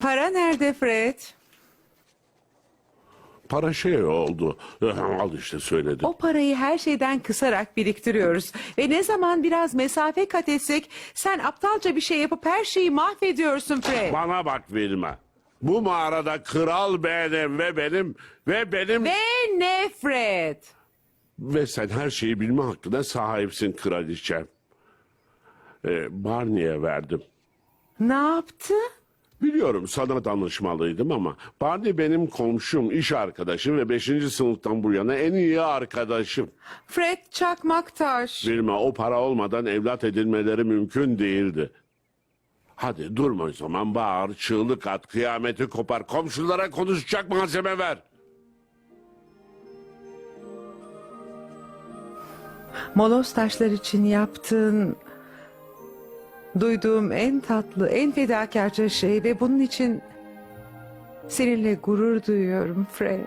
Para nerede Fred? Para şey oldu. Al işte söyledim. O parayı her şeyden kısarak biriktiriyoruz. Ve ne zaman biraz mesafe kat etsek sen aptalca bir şey yapıp her şeyi mahvediyorsun Fred. Bana bak Vilma. Bu mağarada kral benim ve benim ve benim Ve ne Fred? ve sen her şeyi bilme hakkına sahipsin kraliçem. Ee, Barney'e verdim. Ne yaptı? Biliyorum sana danışmalıydım ama Barney benim komşum, iş arkadaşım ve 5. sınıftan bu yana en iyi arkadaşım. Fred Çakmaktaş. Vilma o para olmadan evlat edinmeleri mümkün değildi. Hadi durma o zaman bağır, çığlık at, kıyameti kopar, komşulara konuşacak malzeme ver. Molos taşlar için yaptığın duyduğum en tatlı, en fedakarca şey ve bunun için seninle gurur duyuyorum Fred.